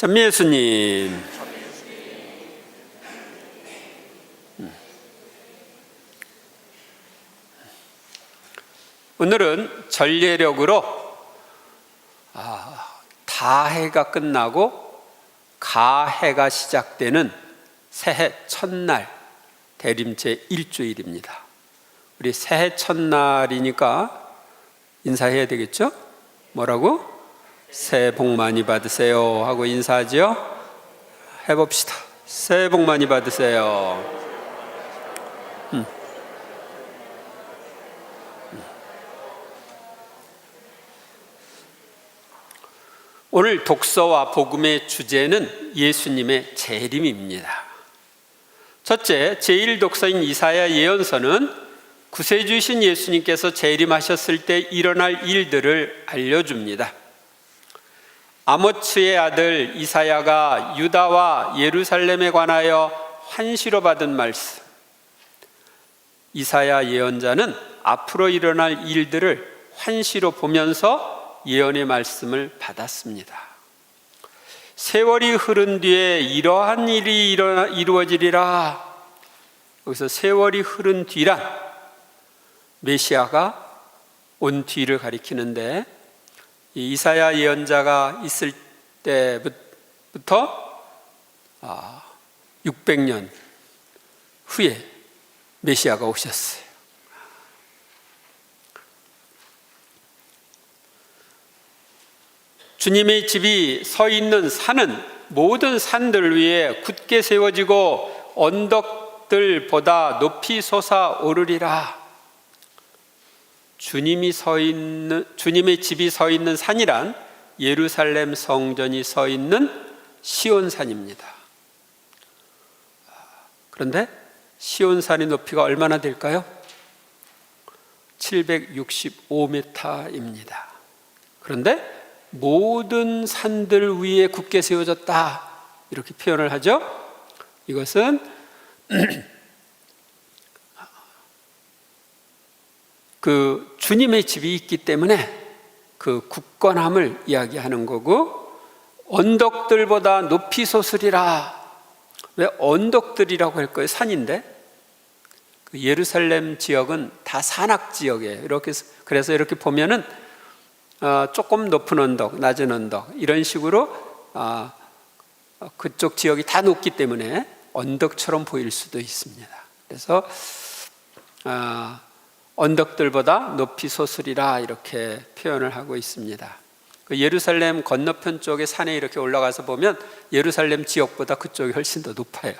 전미 예수님. 음. 오늘은 전례력으로 아, 다해가 끝나고 가해가 시작되는 새해 첫날 대림제 일주일입니다. 우리 새해 첫날이니까 인사해야 되겠죠? 뭐라고? 새해 복 많이 받으세요 하고 인사하죠? 해봅시다. 새해 복 많이 받으세요. 음. 음. 오늘 독서와 복음의 주제는 예수님의 재림입니다. 첫째, 제1독서인 이사야 예언서는 구세주이신 예수님께서 재림하셨을 때 일어날 일들을 알려줍니다. 아모츠의 아들 이사야가 유다와 예루살렘에 관하여 환시로 받은 말씀. 이사야 예언자는 앞으로 일어날 일들을 환시로 보면서 예언의 말씀을 받았습니다. 세월이 흐른 뒤에 이러한 일이 이루어지리라. 여기서 세월이 흐른 뒤란 메시아가 온 뒤를 가리키는데 이사야 예언자가 있을 때부터 600년 아, 후에 메시아가 오셨어요. 주님의 집이 서 있는 산은 모든 산들 위에 굳게 세워지고 언덕들보다 높이 솟아오르리라. 주님이 서 있는 주님의 집이 서 있는 산이란 예루살렘 성전이 서 있는 시온산입니다. 그런데 시온산의 높이가 얼마나 될까요? 765m입니다. 그런데 모든 산들 위에 굳게 세워졌다. 이렇게 표현을 하죠. 이것은 그 주님의 집이 있기 때문에 그 굳건함을 이야기하는 거고 언덕들보다 높이 솟으리라. 왜 언덕들이라고 할 거예요? 산인데 그 예루살렘 지역은 다 산악 지역이에요. 이렇게 그래서 이렇게 보면은 어, 조금 높은 언덕, 낮은 언덕 이런 식으로 어, 그쪽 지역이 다 높기 때문에 언덕처럼 보일 수도 있습니다. 그래서 어, 언덕들보다 높이 솟으리라 이렇게 표현을 하고 있습니다. 그 예루살렘 건너편 쪽에 산에 이렇게 올라가서 보면 예루살렘 지역보다 그쪽이 훨씬 더 높아요.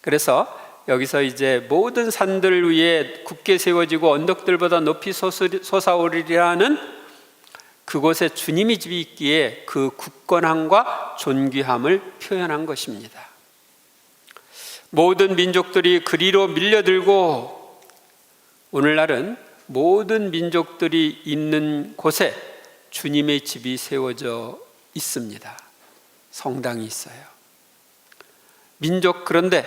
그래서 여기서 이제 모든 산들 위에 굳게 세워지고 언덕들보다 높이 솟아오르리라는 그곳에 주님이 집이 있기에 그 굳건함과 존귀함을 표현한 것입니다. 모든 민족들이 그리로 밀려들고 오늘날은 모든 민족들이 있는 곳에 주님의 집이 세워져 있습니다. 성당이 있어요. 민족 그런데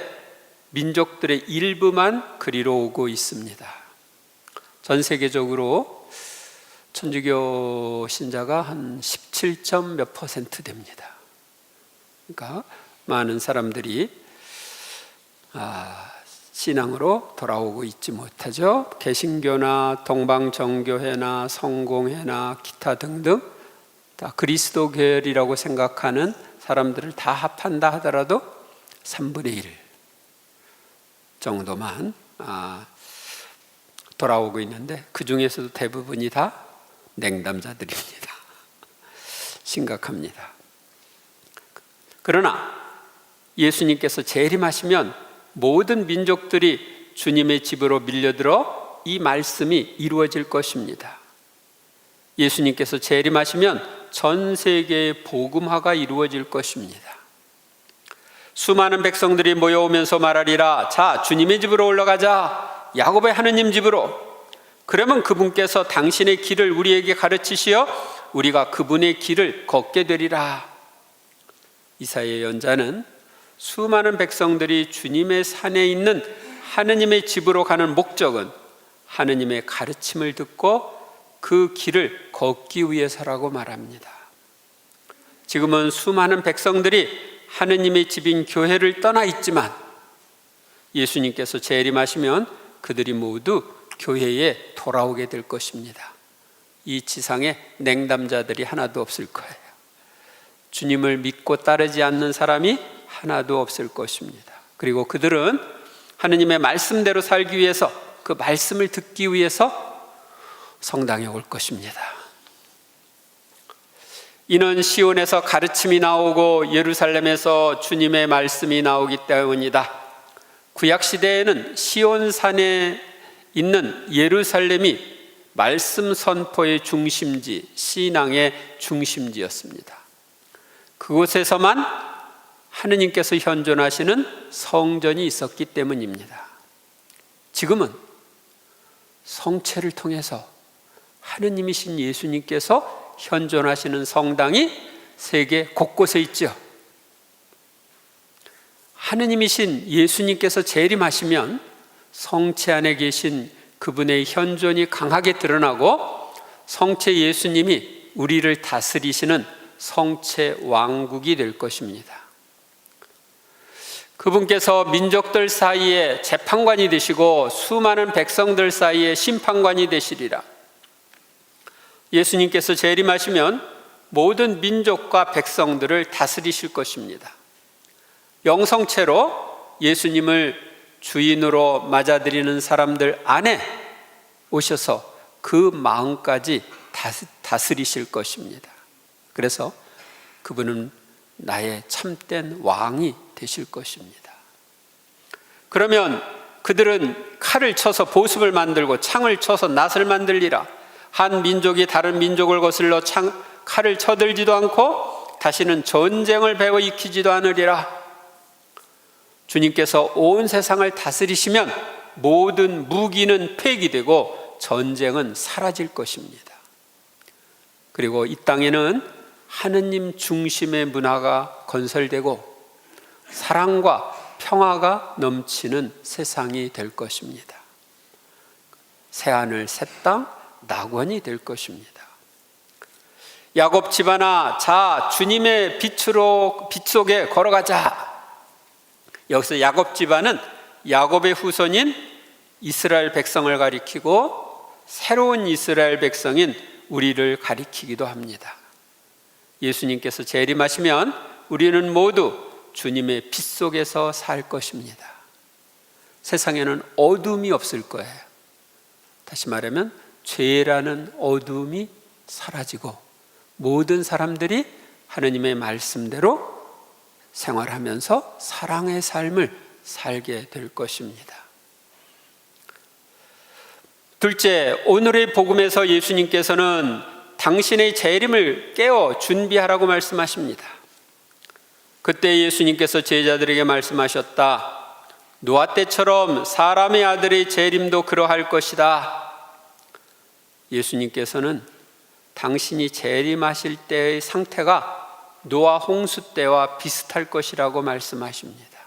민족들의 일부만 그리로 오고 있습니다. 전 세계적으로 천주교 신자가 한 17점 몇 퍼센트 됩니다. 그러니까 많은 사람들이 아, 신앙으로 돌아오고 있지 못하죠. 개신교나 동방 정교회나 성공회나 기타 등등 다 그리스도 계열이라고 생각하는 사람들을 다 합한다 하더라도 3분의 1 정도만 아, 돌아오고 있는데 그 중에서도 대부분이 다 냉담자들입니다. 심각합니다. 그러나 예수님께서 재림하시면 모든 민족들이 주님의 집으로 밀려들어 이 말씀이 이루어질 것입니다. 예수님께서 재림하시면 전 세계의 복음화가 이루어질 것입니다. 수많은 백성들이 모여오면서 말하리라. 자, 주님의 집으로 올라가자. 야곱의 하느님 집으로. 그러면 그분께서 당신의 길을 우리에게 가르치시어 우리가 그분의 길을 걷게 되리라. 이사의 연자는 수많은 백성들이 주님의 산에 있는 하느님의 집으로 가는 목적은 하느님의 가르침을 듣고 그 길을 걷기 위해서라고 말합니다. 지금은 수많은 백성들이 하느님의 집인 교회를 떠나 있지만 예수님께서 재림하시면 그들이 모두 교회에 돌아오게 될 것입니다. 이 지상에 냉담자들이 하나도 없을 거예요. 주님을 믿고 따르지 않는 사람이 하나도 없을 것입니다. 그리고 그들은 하느님의 말씀대로 살기 위해서 그 말씀을 듣기 위해서 성당에 올 것입니다. 이는 시온에서 가르침이 나오고 예루살렘에서 주님의 말씀이 나오기 때문이다. 구약 시대에는 시온산에 있는 예루살렘이 말씀 선포의 중심지, 신앙의 중심지였습니다. 그곳에서만 하느님께서 현존하시는 성전이 있었기 때문입니다. 지금은 성체를 통해서 하느님이신 예수님께서 현존하시는 성당이 세계 곳곳에 있죠. 하느님이신 예수님께서 재림하시면 성체 안에 계신 그분의 현존이 강하게 드러나고 성체 예수님이 우리를 다스리시는 성체 왕국이 될 것입니다. 그분께서 민족들 사이에 재판관이 되시고 수많은 백성들 사이에 심판관이 되시리라. 예수님께서 재림하시면 모든 민족과 백성들을 다스리실 것입니다. 영성체로 예수님을 주인으로 맞아들이는 사람들 안에 오셔서 그 마음까지 다스리실 것입니다. 그래서 그분은 나의 참된 왕이 되실 것입니다. 그러면 그들은 칼을 쳐서 보습을 만들고 창을 쳐서 낫을 만들리라. 한 민족이 다른 민족을 거슬러 창, 칼을 쳐들지도 않고 다시는 전쟁을 배워 익히지도 않으리라. 주님께서 온 세상을 다스리시면 모든 무기는 폐기되고 전쟁은 사라질 것입니다. 그리고 이 땅에는 하느님 중심의 문화가 건설되고 사랑과 평화가 넘치는 세상이 될 것입니다. 새하늘 새 땅 낙원이 될 것입니다. 야곱 집안아 자 주님의 빛으로 빛 속에 걸어가자. 여기서 야곱 집안은 야곱의 후손인 이스라엘 백성을 가리키고 새로운 이스라엘 백성인 우리를 가리키기도 합니다. 예수님께서 재림하시면 우리는 모두 주님의 빛 속에서 살 것입니다. 세상에는 어둠이 없을 거예요. 다시 말하면 죄라는 어둠이 사라지고 모든 사람들이 하느님의 말씀대로 생활하면서 사랑의 삶을 살게 될 것입니다. 둘째, 오늘의 복음에서 예수님께서는 당신의 재림을 깨어 준비하라고 말씀하십니다. 그때 예수님께서 제자들에게 말씀하셨다. 노아 때처럼 사람의 아들의 재림도 그러할 것이다. 예수님께서는 당신이 재림하실 때의 상태가 노아 홍수 때와 비슷할 것이라고 말씀하십니다.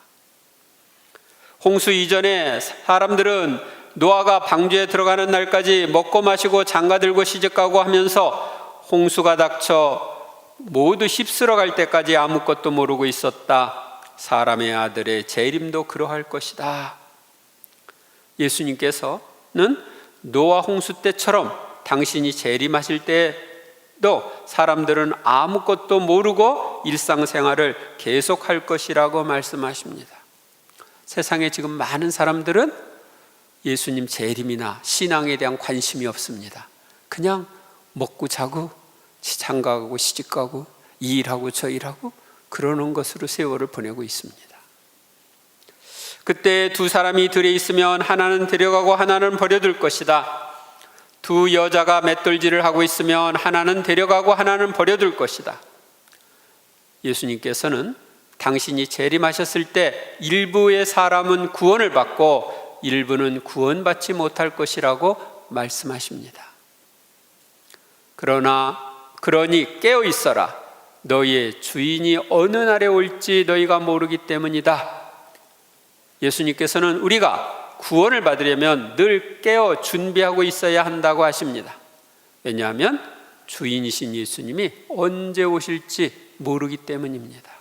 홍수 이전에 사람들은 노아가 방주에 들어가는 날까지 먹고 마시고 장가 들고 시집 가고 하면서 홍수가 닥쳐 모두 휩쓸어 갈 때까지 아무것도 모르고 있었다. 사람의 아들의 재림도 그러할 것이다. 예수님께서는 노아 홍수 때처럼 당신이 재림하실 때도 사람들은 아무것도 모르고 일상생활을 계속할 것이라고 말씀하십니다. 세상에 지금 많은 사람들은 예수님 재림이나 신앙에 대한 관심이 없습니다. 그냥 먹고 자고 장가가고 시집가고 이 일하고 저 일하고 그러는 것으로 세월을 보내고 있습니다. 그때 두 사람이 들에 있으면 하나는 데려가고 하나는 버려둘 것이다. 두 여자가 맷돌질을 하고 있으면 하나는 데려가고 하나는 버려둘 것이다. 예수님께서는 당신이 재림하셨을 때 일부의 사람은 구원을 받고 일부는 구원받지 못할 것이라고 말씀하십니다. 그러나 그러니 깨어 있어라. 너희의 주인이 어느 날에 올지 너희가 모르기 때문이다. 예수님께서는 우리가 구원을 받으려면 늘 깨어 준비하고 있어야 한다고 하십니다. 왜냐하면 주인이신 예수님이 언제 오실지 모르기 때문입니다.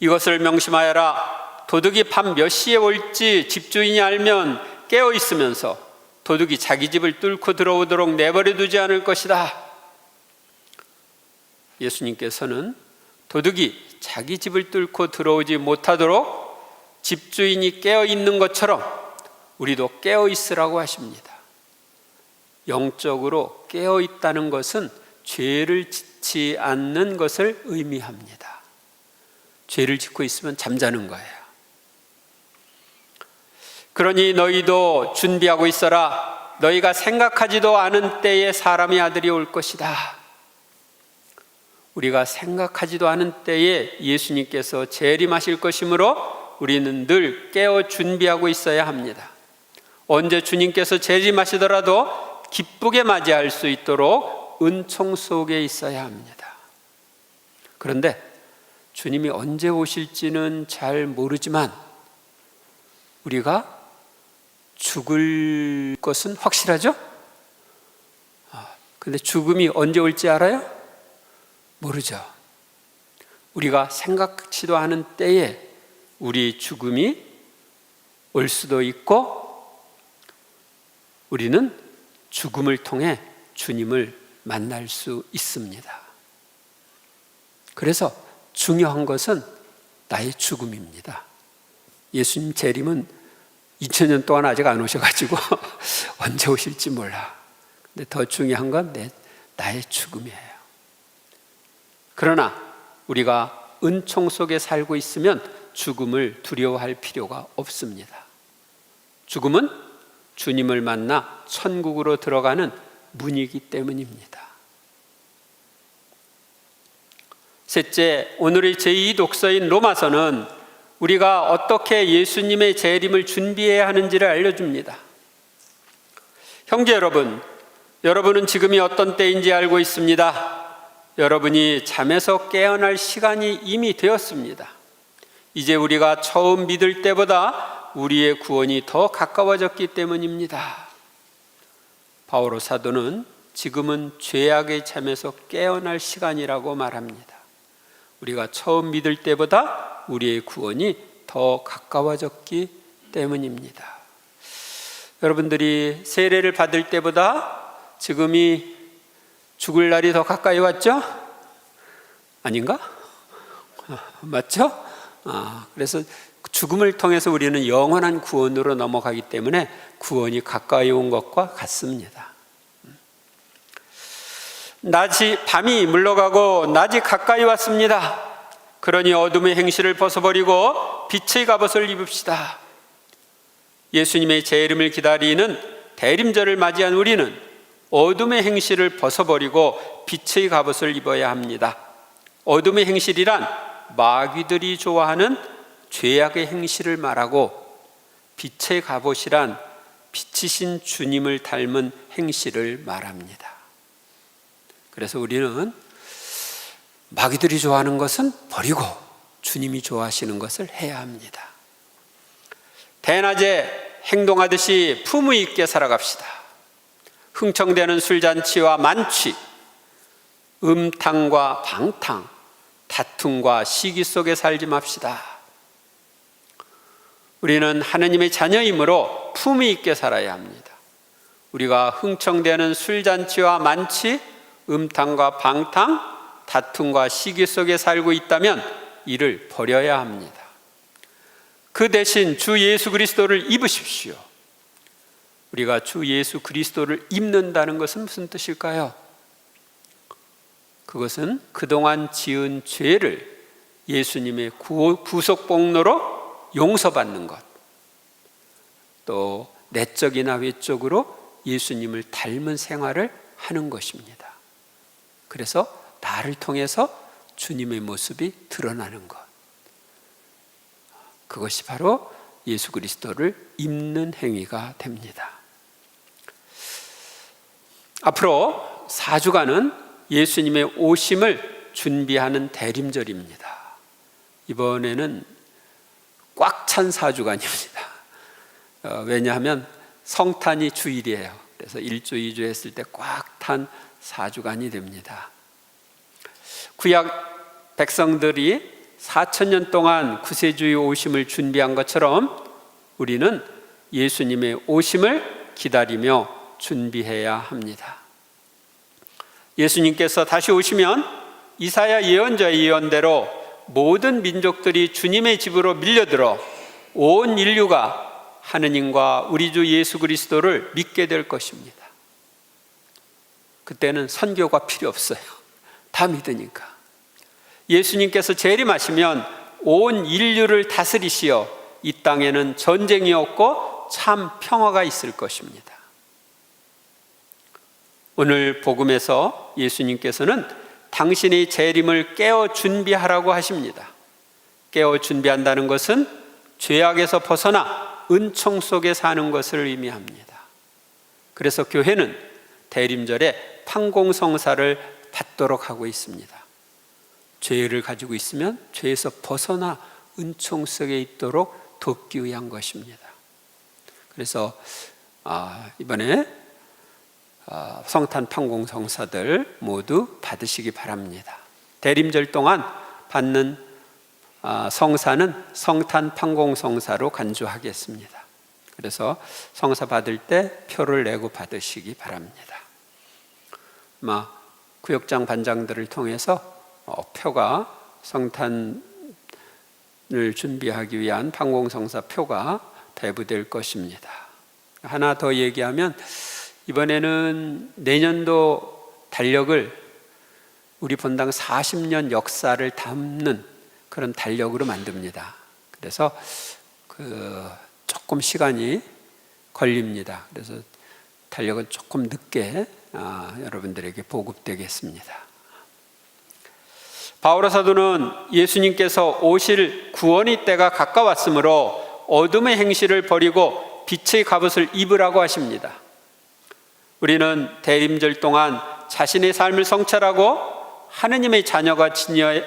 이것을 명심하여라. 도둑이 밤 몇 시에 올지 집주인이 알면 깨어 있으면서 도둑이 자기 집을 뚫고 들어오도록 내버려 두지 않을 것이다. 예수님께서는 도둑이 자기 집을 뚫고 들어오지 못하도록 집주인이 깨어 있는 것처럼 우리도 깨어 있으라고 하십니다. 영적으로 깨어 있다는 것은 죄를 짓지 않는 것을 의미합니다. 죄를 짓고 있으면 잠자는 거예요. 그러니 너희도 준비하고 있어라. 너희가 생각하지도 않은 때에 사람의 아들이 올 것이다. 우리가 생각하지도 않은 때에 예수님께서 재림하실 것이므로 우리는 늘 깨어 준비하고 있어야 합니다. 언제 주님께서 재림하시더라도 기쁘게 맞이할 수 있도록 은총 속에 있어야 합니다. 그런데 주님이 언제 오실지는 잘 모르지만 우리가 죽을 것은 확실하죠? 아, 근데 죽음이 언제 올지 알아요? 모르죠. 우리가 생각지도 않은 때에 우리 죽음이 올 수도 있고 우리는 죽음을 통해 주님을 만날 수 있습니다. 그래서 중요한 것은 나의 죽음입니다. 예수님 재림은 2000년 동안 아직 안 오셔가지고 언제 오실지 몰라. 근데 더 중요한 건 내, 나의 죽음이에요. 그러나 우리가 은총 속에 살고 있으면 죽음을 두려워할 필요가 없습니다. 죽음은 주님을 만나 천국으로 들어가는 문이기 때문입니다. 셋째, 오늘의 제2 독서인 로마서는 우리가 어떻게 예수님의 재림을 준비해야 하는지를 알려줍니다. 형제 여러분, 여러분은 지금이 어떤 때인지 알고 있습니다. 여러분이 잠에서 깨어날 시간이 이미 되었습니다. 이제 우리가 처음 믿을 때보다 우리의 구원이 더 가까워졌기 때문입니다. 바오로 사도는 지금은 죄악의 잠에서 깨어날 시간이라고 말합니다. 우리가 처음 믿을 때보다 우리의 구원이 더 가까워졌기 때문입니다. 여러분들이 세례를 받을 때보다 지금이 죽을 날이 더 가까이 왔죠? 아닌가? 맞죠? 아, 그래서 죽음을 통해서 우리는 영원한 구원으로 넘어가기 때문에 구원이 가까이 온 것과 같습니다. 낮이 밤이 물러가고 낮이 가까이 왔습니다. 그러니 어둠의 행실을 벗어버리고 빛의 갑옷을 입읍시다. 예수님의 재림을 기다리는 대림절을 맞이한 우리는 어둠의 행실을 벗어버리고 빛의 갑옷을 입어야 합니다. 어둠의 행실이란 마귀들이 좋아하는 죄악의 행실을 말하고 빛의 갑옷이란 빛이신 주님을 닮은 행실을 말합니다. 그래서 우리는 마귀들이 좋아하는 것은 버리고 주님이 좋아하시는 것을 해야 합니다. 대낮에 행동하듯이 품위 있게 살아갑시다. 흥청대는 술잔치와 만취, 음탕과 방탕, 다툼과 시기 속에 살지 맙시다. 우리는 하느님의 자녀이므로 품위 있게 살아야 합니다. 우리가 흥청대는 술잔치와 만취, 음탕과 방탕, 다툼과 시기 속에 살고 있다면 이를 버려야 합니다. 그 대신 주 예수 그리스도를 입으십시오. 우리가 주 예수 그리스도를 입는다는 것은 무슨 뜻일까요? 그것은 그동안 지은 죄를 예수님의 구속 복로로 용서받는 것. 또 내적이나 외적으로 예수님을 닮은 생활을 하는 것입니다. 그래서 나를 통해서 주님의 모습이 드러나는 것. 그것이 바로 예수 그리스도를 입는 행위가 됩니다. 앞으로 4주간은 예수님의 오심을 준비하는 대림절입니다. 이번에는 꽉 찬 4주간입니다. 어, 왜냐하면 성탄이 주일이에요. 그래서 1주, 2주 했을 때 꽉 탄 4주간이 됩니다. 구약 백성들이 4천 년 동안 구세주의 오심을 준비한 것처럼 우리는 예수님의 오심을 기다리며 준비해야 합니다. 예수님께서 다시 오시면 이사야 예언자의 예언대로 모든 민족들이 주님의 집으로 밀려들어 온 인류가 하느님과 우리 주 예수 그리스도를 믿게 될 것입니다. 그때는 선교가 필요 없어요. 다 믿으니까. 예수님께서 재림하시면 온 인류를 다스리시어 이 땅에는 전쟁이 없고 참 평화가 있을 것입니다. 오늘 복음에서 예수님께서는 당신의 재림을 깨어 준비하라고 하십니다. 깨어 준비한다는 것은 죄악에서 벗어나 은총 속에 사는 것을 의미합니다. 그래서 교회는 대림절에 판공성사를 받도록 하고 있습니다. 죄를 가지고 있으면 죄에서 벗어나 은총 속에 있도록 돕기 위한 것입니다. 그래서 아, 이번에 아, 성탄 판공성사들 모두 받으시기 바랍니다. 대림절 동안 받는 아, 성사는 성탄 판공성사로 간주하겠습니다. 그래서 성사 받을 때 표를 내고 받으시기 바랍니다. 아마 구역장 반장들을 통해서 어, 표가 성탄을 준비하기 위한 판공성사 표가 배부될 것입니다. 하나 더 얘기하면 이번에는 내년도 달력을 우리 본당 40년 역사를 담는 그런 달력으로 만듭니다. 그래서 그 조금 시간이 걸립니다. 그래서 달력은 조금 늦게 아, 여러분들에게 보급되겠습니다. 바오로 사도는 예수님께서 오실 구원의 때가 가까웠으므로 어둠의 행실을 버리고 빛의 갑옷을 입으라고 하십니다. 우리는 대림절 동안 자신의 삶을 성찰하고 하느님의 자녀가 지녀,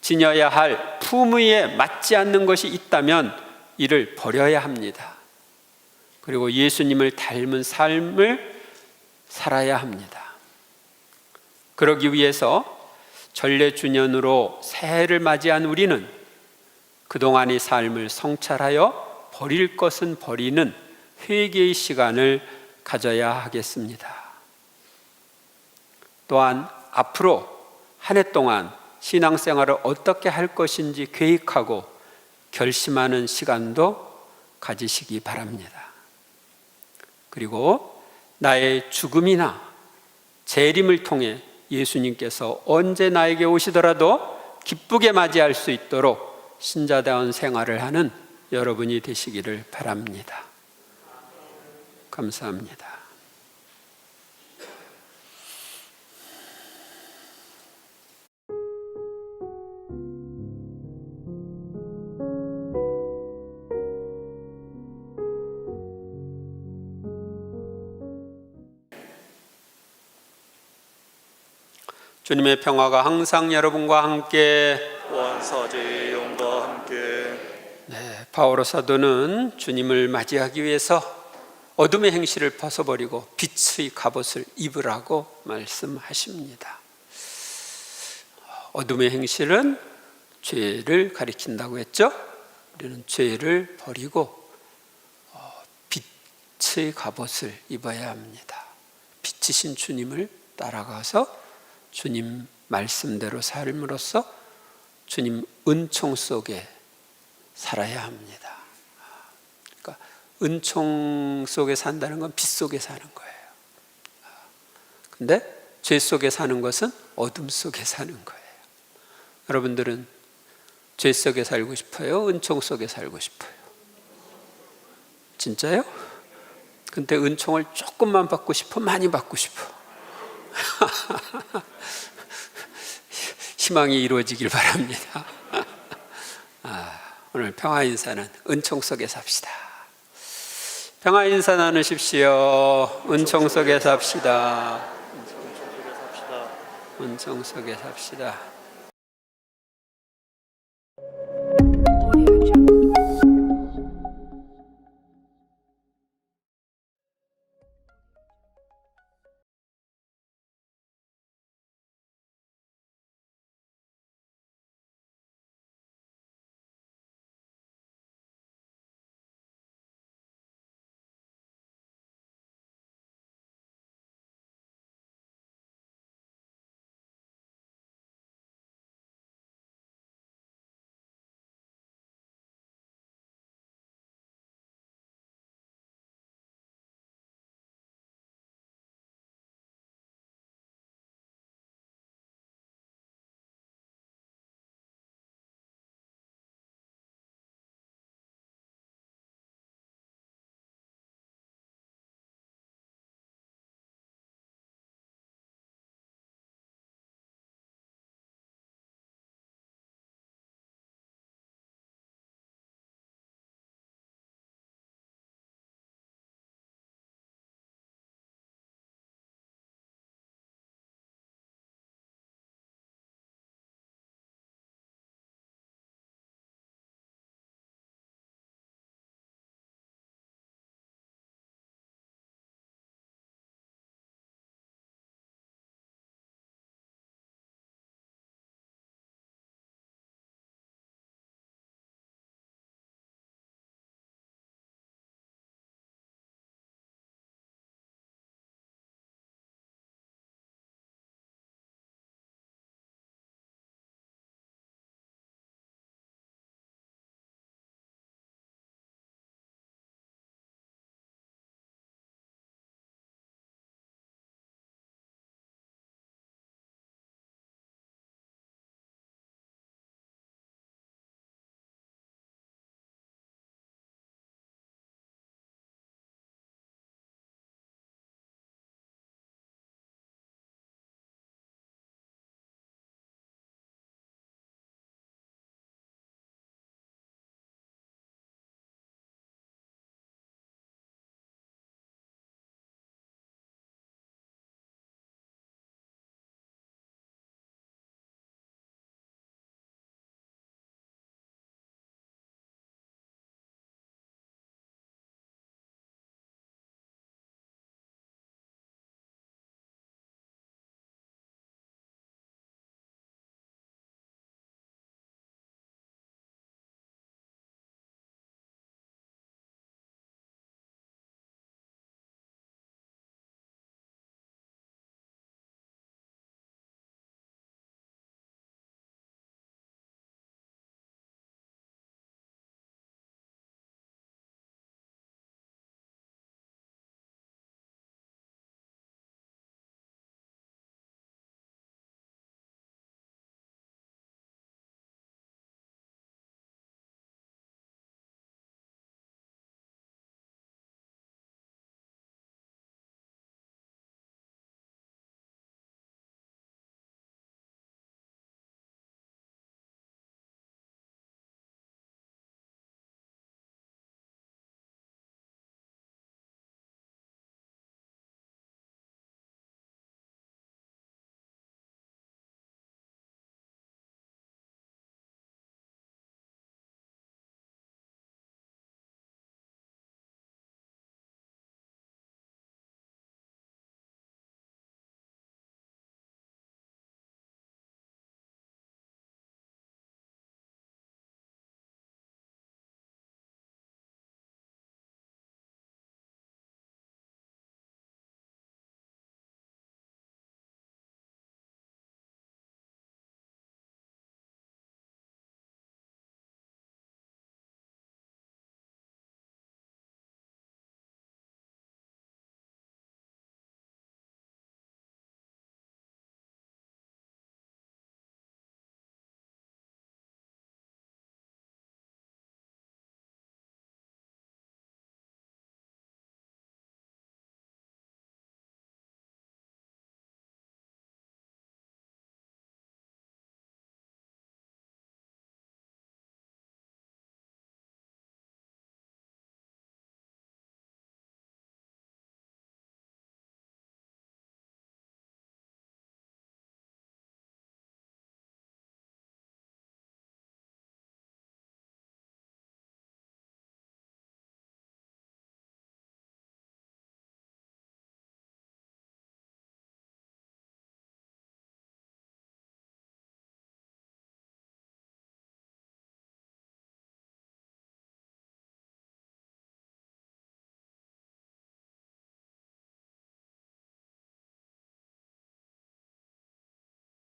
지녀야 할 품위에 맞지 않는 것이 있다면 이를 버려야 합니다. 그리고 예수님을 닮은 삶을 살아야 합니다. 그러기 위해서 전례 주년으로 새해를 맞이한 우리는 그동안의 삶을 성찰하여 버릴 것은 버리는 회개의 시간을 가져야 하겠습니다. 또한 앞으로 한 해 동안 신앙생활을 어떻게 할 것인지 계획하고 결심하는 시간도 가지시기 바랍니다. 그리고 나의 죽음이나 재림을 통해 예수님께서 언제 나에게 오시더라도 기쁘게 맞이할 수 있도록 신자다운 생활을 하는 여러분이 되시기를 바랍니다. 감사합니다. 주님의 평화가 항상 여러분과 함께 원사제의 영과 함께 네, 바오로 사도는 주님을 맞이하기 위해서 어둠의 행실을 벗어버리고 빛의 갑옷을 입으라고 말씀하십니다. 어둠의 행실은 죄를 가리킨다고 했죠. 우리는 죄를 버리고 어, 빛의 갑옷을 입어야 합니다. 빛이신 주님을 따라가서 주님 말씀대로 삶으로써 주님 은총 속에 살아야 합니다. 그러니까 은총 속에 산다는 건 빛 속에 사는 거예요. 근데 죄 속에 사는 것은 어둠 속에 사는 거예요. 여러분들은 죄 속에 살고 싶어요? 은총 속에 살고 싶어요? 진짜요? 근데 은총을 조금만 받고 싶어? 많이 받고 싶어? 희망이 이루어지길 바랍니다. 아, 오늘 평화 인사는 은총 속에 삽시다. 평화 인사 나누십시오. 은총 속에 삽시다. 속에 삽시다. 은총 속에 삽시다.